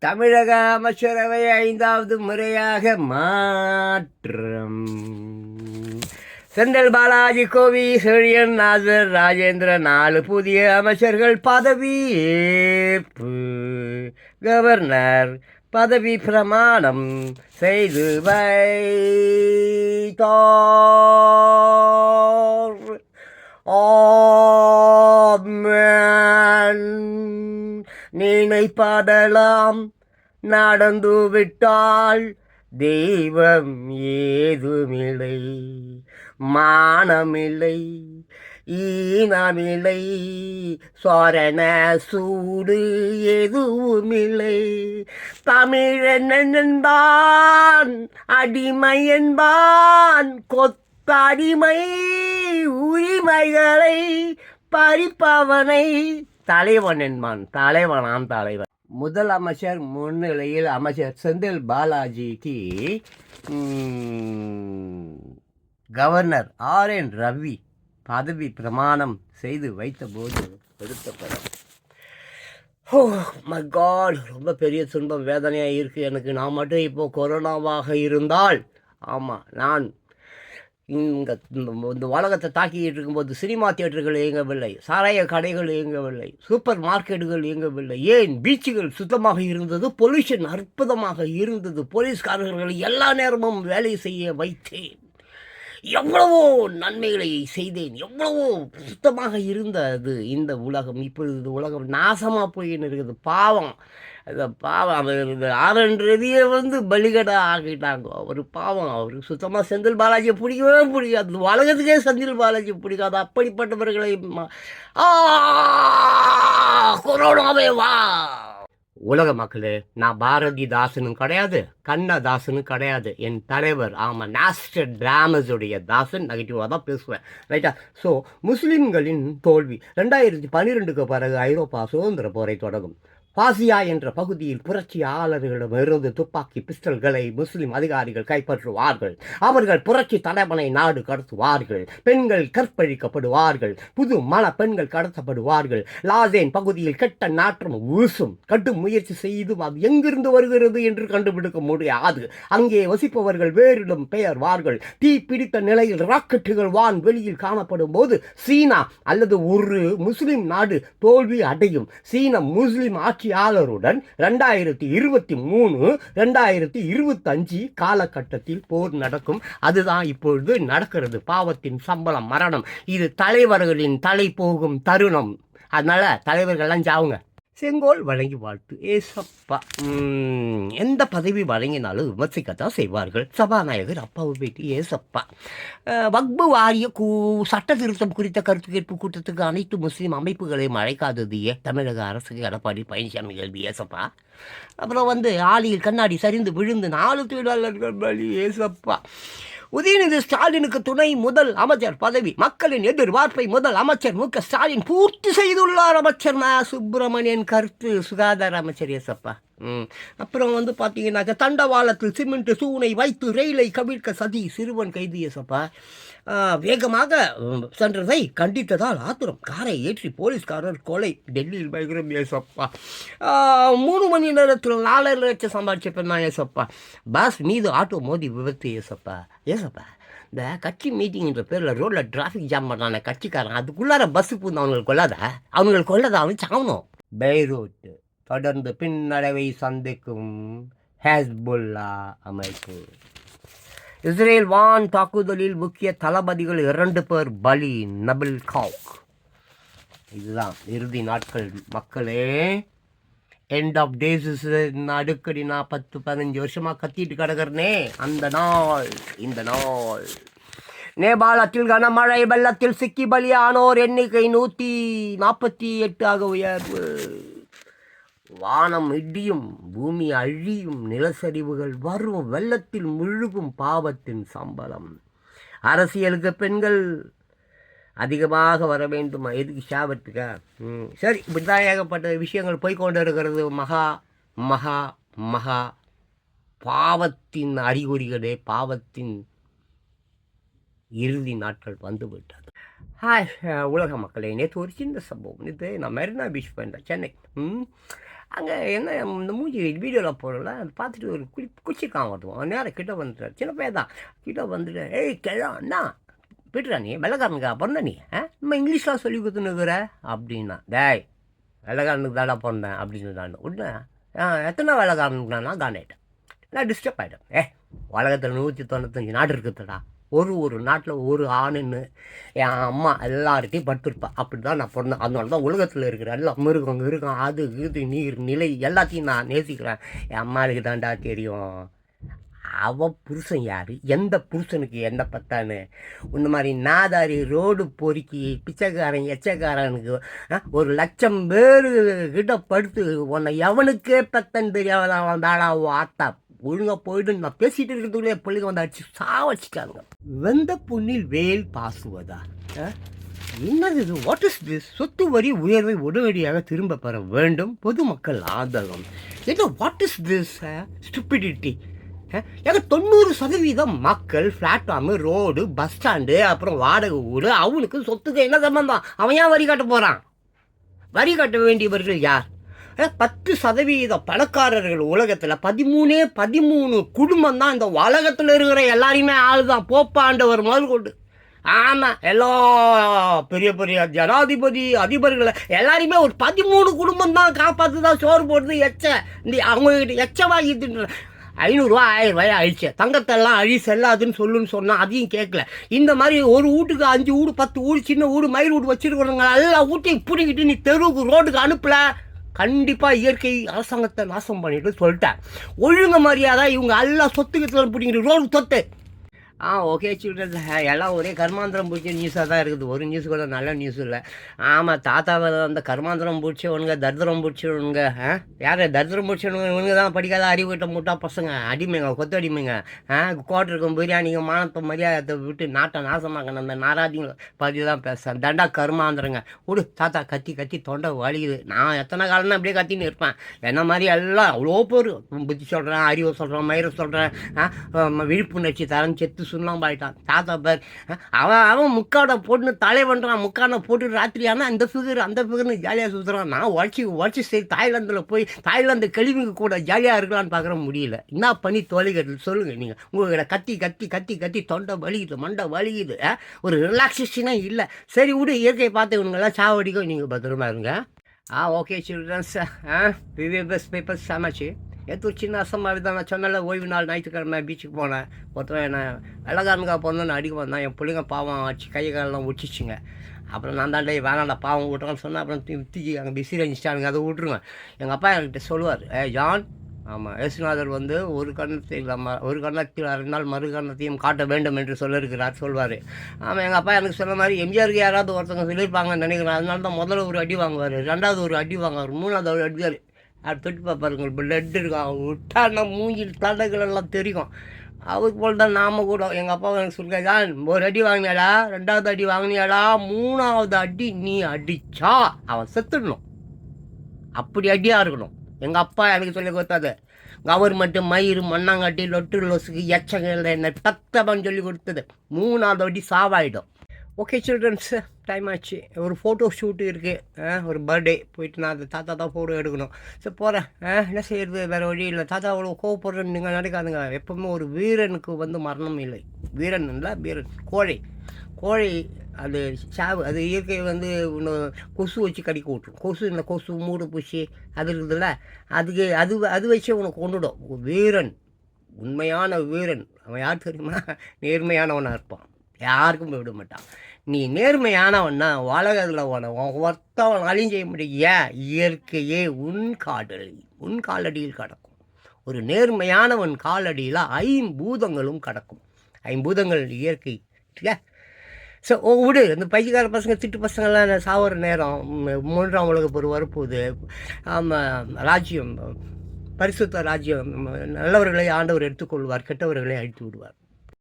தமிழக அமைச்சரவை ஐந்தாவது முறையாக மாற்றம். செந்தில் பாலாஜி கோவி செழியன் நாசர் ராஜேந்திர நாலு புதிய அமைச்சர்கள் பதவி ஏற்பு. கவர்னர் பதவி பிரமாணம் செய்து வைத்தார். ஆமென் நினைப்பதெல்லாம் நடந்து விட்டால் தெய்வம் ஏதுமில்லை மானமில்லை ஈனமில்லை சொரண சூடு எதுவுமில்லை. தமிழன் என்பான் அடிமை என்பான் கொத்தடிமை உரிமைகளை பறிப்பவனை தலைவன் என்பான். தலைவனாம் தலைவன். முதலமைச்சர் முன்னிலையில் அமைச்சர் செந்தில் பாலாஜிக்கு கவர்னர் ஆர் என் ரவி பதவி பிரமாணம் செய்து வைத்தபோது எடுத்த படம் ஓ மை காட் ரொம்ப பெரிய துன்பம் வேதனையாக இருக்குது எனக்கு. நான் மட்டும் இப்போ கொரோனாவாக இருந்தால் ஆமாம் நான் இந்த இந்த உலகத்தை தாக்கிக்கிட்டு இருக்கும்போது சினிமா தியேட்டர்கள் இயங்கவில்லை சாராய கடைகள் இயங்கவில்லை சூப்பர் மார்க்கெட்டுகள் இயங்கவில்லை. ஏன்? பீச்சுகள் சுத்தமாக இருந்தது பொல்யூஷன் அற்புதமாக இருந்தது. போலீஸ்காரர்களை எல்லா நேரமும் வேலை செய்ய வைத்தேன். எவ்வளவோ நன்மைகளை செய்தேன் எவ்வளவோ சுத்தமாக இருந்தது இந்த உலகம். இப்பொழுது உலகம் நாசமாக போயின்னு இருக்குது. பாவம். அந்த பாவம் அவர் ஆரன்றதையே வந்து பலிகடா ஆக்கிட்டாங்க. அவர் பாவம் அவருக்கு சுத்தமாக செந்தில் பாலாஜியை பிடிக்கவே பிடிக்காது. உலகத்துக்கே செந்தில் பாலாஜி பிடிக்காது. அப்படிப்பட்டவர்களை ஆ கொரோனாவே வா. உலக மக்களே நான் பாரதிதாசனும் கிடையாது கண்ணதாசனும் கிடையாது. என் தலைவர் ஆமாம் நாஸ்டர் டிராமஸுடைய தாசன் நெகட்டிவாக தான் பேசுவேன். ரைட்டா ஸோ முஸ்லீம்களின் தோல்வி. ரெண்டாயிரத்தி பன்னிரெண்டுக்கு பிறகு ஐரோப்பா சுதந்திர போரை தொடங்கும். பாசியா என்ற பகுதியில் புரட்சியாளர்களிடமிருந்து துப்பாக்கி பிஸ்டல்களை முஸ்லிம் அதிகாரிகள் கைப்பற்றுவார்கள். அவர்கள் புரட்சி தலைவனை நாடு கடத்துவார்கள். பெண்கள் கற்பழிக்கப்படுவார்கள். புது மன பெண்கள் கடத்தப்படுவார்கள். லாசேன் பகுதியில் கெட்ட நாற்றம் வீசும். கட்டும் முயற்சி செய்து அது எங்கிருந்து வருகிறது என்று கண்டுபிடிக்க முடியாது. அங்கே வசிப்பவர்கள் வேறிடம் பெயர்வார்கள். தீ பிடித்த நிலையில் ராக்கெட்டுகள் வான் வெளியில் காணப்படும் போது சீனா அல்லது ஒரு முஸ்லிம் நாடு தோல்வி அடையும். சீன முஸ்லிம் ஆட்சியாளருடன் ரெண்டாயிரத்தி இருபத்தி மூணு ரெண்டாயிரத்தி இருபத்தஞ்சு காலகட்டத்தில் போர் நடக்கும். அதுதான் இப்பொழுது நடக்கிறது. பாவத்தின் சம்பளம் மரணம். இது தலைவர்களின் தலை போகும் தருணம். அதனால தலைவர்கள்லாம் ஜாவுங்க. செங்கோல் வழங்கி வாழ்த்து. ஏசப்பா. எந்த பதவி வழங்கினாலும் விமர்சிக்கத்தான் செய்வார்கள். சபாநாயகர் அப்பாவை பேட்டி ஏசப்பா. வக்பு வாரிய கூ சட்ட திருத்தம் குறித்த கருத்து கேட்பு கூட்டத்துக்கு அனைத்து முஸ்லீம் அமைப்புகளையும் அழைக்காதது தமிழக அரசுக்கு எடப்பாடி பழனிசாமி கேள்வி ஏசப்பா. அப்புறம் வந்து ஆலியில் கண்ணாடி சரிந்து விழுந்து நாலு தொழிலாளர்கள் பலி ஏசப்பா. உதயநிதி ஸ்டாலினுக்கு துணை முதல் அமைச்சர் பதவி மக்களின் எதிர்பார்ப்பை முதல் அமைச்சர் மு க ஸ்டாலின் பூர்த்தி செய்துள்ளார் அமைச்சர் மா. சுப்பிரமணியன் கருத்து சுகாதார அமைச்சர் எசப்பா அப்புறம் வந்து பார்த்தீங்கன்னாக்க தண்டவாளத்தில் சிமெண்ட் சூனை வைத்து ரயிலை கவிழ்க்க சதி சிறுவன் கைது எசப்பா வேகமாக சென்றதை கண்டித்ததால் ஆத்திரம். காரை ஏற்றி போலீஸ்காரர் கொலை. டெல்லியில் பயங்கரம் ஏசப்பா. மூணு மணி நேரத்தில் நாலரை லட்சம் சம்பாதிச்ச பெண்ணா ஏசப்பா. பஸ் மீது ஆட்டோ மோதி விபத்து ஏசப்பா. ஏசப்பா இந்த கட்சி மீட்டிங்கிற பேரில் ரோட்டில் டிராஃபிக் ஜாம் பண்ணான கட்சிக்காரன். அதுக்குள்ளார பஸ்ஸு பூந்து அவங்களுக்கு கொள்ளாத அவங்களுக்கு கொள்ளாத அவன் சாவணும் பெய்ரூட் தொடர்ந்து பின்னடைவை சந்திக்கும் ஹேஸ்புல்லா அமைப்பு. இஸ்ரேல் வான் தாக்குதலில் முக்கிய தளபதிகள் இரண்டு பேர் பலி நபில் காக். இதுதான் இறுதி நாட்கள் மக்களே. எண்ட் ஆஃப் டேஸ் அடிக்கடி நான் பத்து பதினஞ்சு வருஷமாக கத்திட்டு கிடக்குறனே அந்த நாள் இந்த நாள். நேபாளத்தில் கனமழை வெள்ளத்தில் சிக்கி பலியானோர் எண்ணிக்கை நூற்றி நாற்பத்தி எட்டாக உயர்வு. வானம் இடியும் பூமி அழியும் நிலச்சரிவுகள் வரும் வெள்ளத்தில் முழுகும் பாவத்தின் சம்பளம். அரசியலுக்கு பெண்கள் அதிகமாக வர வேண்டும். எதுக்கு சாபத்துக்கா சரி இப்படிதான் ஏகப்பட்ட விஷயங்கள் போய்க்கொண்டு இருக்கிறது. மகா மகா மகா. பாவத்தின் அறிகுறிகளே பாவத்தின் இறுதி நாட்கள் வந்துவிட்டது. ஹாய் உலக மக்களே நேற்று ஒரு சின்ன சம்பவம். நேற்று நான் மெரினா பீச் போயிருந்தேன் சென்னை. ம் அங்கே என்ன இந்த மூஞ்சி வீடியோவில் போடல அதை பார்த்துட்டு ஒரு குடி குச்சிருக்கான் ஒருத்தவன் நேரம் கிட்ட வந்துட்டார். சின்ன பையன் தான். கிட்ட வந்துட்டு ஏய் கிழா அண்ணா போய்ட்டுறா நீ? வெள்ளக்காரனுக்கா? பிறந்த நீ? ஆ? நம்ம இங்கிலீஷ்லாம் சொல்லி கொடுத்துனுக்குற அப்படின்னா டேய் வெள்ளக்காரனுக்கு தாடா பிறந்தேன் அப்படின்னு நான் உடனே ஆ எத்தனை வெள்ளக்காரனுக்கு நான் காண்டாயிட்டேன். நான் டிஸ்டர்ப் ஆகிட்டேன் ஏ உலகத்தில் நூற்றி தொண்ணூத்தஞ்சு நாடு இருக்குதுடா. ஒரு ஒரு நாட்டில் ஒரு ஆணுன்னு என் அம்மா எல்லார்ட்டையும் படுத்திருப்பா. அப்படி தான் நான் பிறந்தேன். அதனால தான் உலகத்தில் இருக்கிற எல்லா மிருகம் மிருகம் அது இது நீர் நிலை எல்லாத்தையும் நான் நேசிக்கிறேன். என் அம்மாவுக்கு தாண்டா தெரியும். அவன் புருஷன் யார்? எந்த புருஷனுக்கு என்ன பத்தான்னு? இந்த மாதிரி நாதாரி ரோடு பொறுக்கி பிச்சைக்காரன் எச்சக்காரனுக்கு ஒரு லட்சம் பேர் கிட்ட படுத்து உன்னை எவனுக்கே பத்தன் தெரியாதான் வந்தாடா ஆத்தா? ஒழுங்காக போயிட்டு நான் பேசிட்டு இருக்கிறதுக்குள்ளே பிள்ளைங்க வந்து அடிச்சு சாவச்சிட்டாங்க வெந்த புண்ணில் வேல் பாசுவதா? ஆ? என்னது இது? வாட் இஸ் திஸ் சொத்து வரி உயர்வை உடனடியாக திரும்ப பெற வேண்டும். பொதுமக்கள் ஆதரவு என்ன வாட் இஸ் திஸ் ஸ்டூபிடிட்டி ஏங்க தொண்ணூறு சதவீதம் மக்கள் பிளாட்ஃபார்மு ரோடு பஸ் ஸ்டாண்டு அப்புறம் வாடகை ஊர் அவனுக்கு சொத்துக்கு என்ன சம்பந்தம்? அவன் ஏன் வரி கட்ட போகிறான் வரி கட்ட வேண்டியவர்கள் யார்? பத்து சதவீத பணக்காரர்கள் உலகத்தில் பதிமூணே பதிமூணு குடும்பம் தான் இந்த உலகத்தில் இருக்கிற எல்லாரையுமே ஆள் தான் போப்பாண்டவர் முதல் கொண்டு. ஆமாம் எல்லா பெரிய பெரிய ஜனாதிபதி அதிபர்களை எல்லாரையுமே ஒரு பதிமூணு குடும்பம் தான் காப்பாற்று தான் சோறு போடுறது எச்ச. இந்த அவங்ககிட்ட எச்ச வாங்கிட்டு ஐநூறுரூவா ஆயிரம் ரூபாய் ஆயிடுச்சு. தங்கத்தெல்லாம் அழி செல்லாதுன்னு சொல்லுன்னு சொன்னால் அதையும் கேட்கல இந்த மாதிரி ஒரு வீட்டுக்கு அஞ்சு வீடு பத்து வீடு சின்ன வீடு மயில் வீடு வச்சிருக்கிறவங்க எல்லா வீட்டையும் பிடிக்கிட்டு நீ தெருவுக்கு ரோட்டுக்கு அனுப்பல. கண்டிப்பாக இயற்கை அரசாங்கத்தை நாசம் பண்ணிட்டு சொல்லிட்டேன். ஒழுங்கு மரியாதை இவங்க எல்லா சொத்துக்கத்தில் பிடிக்கிட்டு ரோடு சொத்து. ஆ ஓகே சில்ட்ரன்ஸ் எல்லாம் ஒரே கர்மாந்திரம் பிடிச்ச நியூஸாக தான் இருக்குது. ஒரு நியூஸ் கூட நல்ல நியூஸ் இல்லை. ஆமாம் தாத்தாவை அந்த கர்மாந்திரம் பிடிச்சவனுங்க தர்தரம் பிடிச்சவனுங்க ஆ? யார்? தர்தரம் பிடிச்சவனுங்க இவனுங்க தான் படிக்காத அறிவுகிட்ட முட்டா பசங்க. அடிமைங்க கொத்து அடிமைங்க ஆ? கோட்டருக்கும் பிரியாணிங்க மானத்தை மரியாதை விட்டு நாட்டை நாசமாக்கணும் அந்த நாராதிங்களை பற்றி தான் பேசுகிறேன் தண்டா கர்மாந்திரங்க. விடு தாத்தா கத்தி கத்தி தொண்டை வலியுது நான் எத்தனை காலம் அப்படியே கத்தின்னு இருப்பேன். என்ன மாதிரி எல்லாம் அவ்வளோ பேர். புத்தி சொல்கிறேன் அறிவை சொல்கிறேன் மயிரை சொல்கிறேன் விழிப்புணர்ச்சி தரம் செத்து சுண்ணாம்பாயிட்டான். தாத்தா பேர் அவன் அவன் முக்காடை போட்டுன்னு தலைவன்றான் முக்காடை போட்டு ராத்திரி ஆனால் அந்த ஃபிகர் அந்த ஃபிகர்னு ஜாலியாக சுற்றுறான் நான் உடச்சி உடச்சி சரி தாய்லாந்தில் போய் தாய்லாந்து கழிவுங்க கூட ஜாலியாக இருக்கலாம்னு பார்க்குற முடியல. என்ன பண்ணி தொலைகிறது சொல்லுங்கள் நீங்கள் உங்கள்கிட்ட கத்தி கத்தி கத்தி கத்தி தொண்டை வலிக்குது மண்டை வலிக்குது ஒரு ரிலாக்ஸேஷனே இல்லை. சரி விடு இயற்கையை பார்த்து இவங்கெல்லாம் சாவடிக்கும். நீங்கள் பத்திரமா இருங்க. ஆ ஓகே சில்ட்ரன்ஸ் ஆ? விவேபஸ் பேப்பர்ஸ் சமைச்சு. நேற்று ஒரு சின்ன மாதிரி தான்? நான் சொன்னால ஓய்வு நாள் ஞாயிற்றுக்கிழமை பீச்சுக்கு போனேன். ஒருத்தன் என்ன வெள்ளக்காரனுக்கா போனோன்னு அடிக்க வந்தான். என் பிள்ளைங்க பாவம் ஆச்சு. கை காலெல்லாம் ஒச்சிச்சுங்க அப்புறம் நான் தான் டே வேணாம்டா பாவம் விட்டுறான்னு சொன்னேன். அப்புறம் தூக்கி அங்கே பிஸி ரஞ்சிச்சிட்டானுங்க அதை விட்ருங்க எங்கள் அப்பா என்கிட்ட சொல்லுவார் ஏ ஜான். ஆமாம் இயேசுநாதர் வந்து ஒரு கண்ணத்தை இல்லாமல் ஒரு கண்ணத்தில் அறிந்தால் மறு கண்ணத்தையும் காட்ட வேண்டும் என்று சொல்லியிருக்கிறார் சொல்வார். ஆமாம் எங்கள் அப்பா எனக்கு சொன்ன மாதிரி எம்ஜிஆருக்கு யாராவது ஒருத்தவங்க சொல்லியிருப்பாங்கன்னு நினைக்கிறேன். அதனால தான் முதல்ல ஒரு அடி வாங்குவார் ரெண்டாவது ஒரு அடி வாங்குவார் மூணாவது ஒரு அடிவார் அது தொட்டு பார்ப்பாருங்க பிளட் இருக்கும் விட்டான்னா மூஞ்சில் தடைகள் எல்லாம் தெரியும். அவருக்கு போல் தான் நாம கூட எங்கள் அப்பா எனக்கு சொல்லுங்க ஒரு அடி வாங்கினாடா ரெண்டாவது அடி வாங்கினியாடா? மூணாவது அடி நீ அடிச்சா அவன் செத்துடணும். அப்படி அடியாக இருக்கணும். எங்கள் அப்பா எனக்கு சொல்லி கொடுத்தாது கவர்மெண்ட்டு மயிறு மண்ணாங்கட்டி லொட்டு லொசுக்கு எச்சங்கள் என்ன தத்தவன் சொல்லி கொடுத்தது. மூணாவது அடி சாவாயிடும். ஓகே சில்ட்ரன்ஸ் டைம் ஆச்சு. ஒரு ஃபோட்டோ ஷூட்டு இருக்குது ஒரு பர்த்டே போயிட்டு நான் அந்த தாத்தா தான் ஃபோட்டோ எடுக்கணும். சரி போகிறேன் என்ன செய்யறது? வேறு வழி இல்லை. தாத்தா அவ்வளோ கோவப்படுறேன்னு நீங்கள் நினைக்காதுங்க. எப்பவுமே ஒரு வீரனுக்கு வந்து மரணம் இல்லை. வீரன் இல்லை வீரன். கோழை. கோழை அது சாவு. அது இயற்கை வந்து ஒன்று கொசு வச்சு கடிக்க விட்டுரும். கொசு இந்த கொசு மூடு பூச்சி அது இருக்குதுல்ல. அதுக்கு அது அது வச்சு உனக்கு கொண்டுடும். வீரன். உண்மையான வீரன். அவன் யார் தெரியுமா? நேர்மையானவனாக இருப்பான். யாருக்கும் போய் விட மாட்டான். நீ நேர்மையானவன்னா உலகத்தில் உன ஒருத்தவனாலையும் செய்ய முடிய இயற்கையே உன் காலடி உன் காலடியில் கடக்கும். ஒரு நேர்மையானவன் காலடியில் ஐம்பூதங்களும் கடக்கும். ஐம்பூதங்கள் இயற்கை ஸோ விடு இந்த பைக்கார பசங்க திட்டு பசங்கள்லாம் சாவர நேரம் மூன்றாம் உலக பொருள் வரப்போகுது. ஆமாம் ராஜ்யம் பரிசுத்த ராஜ்யம் நல்லவர்களை ஆண்டவர் எடுத்துக்கொள்வார் கெட்டவர்களை அழித்து விடுவார்.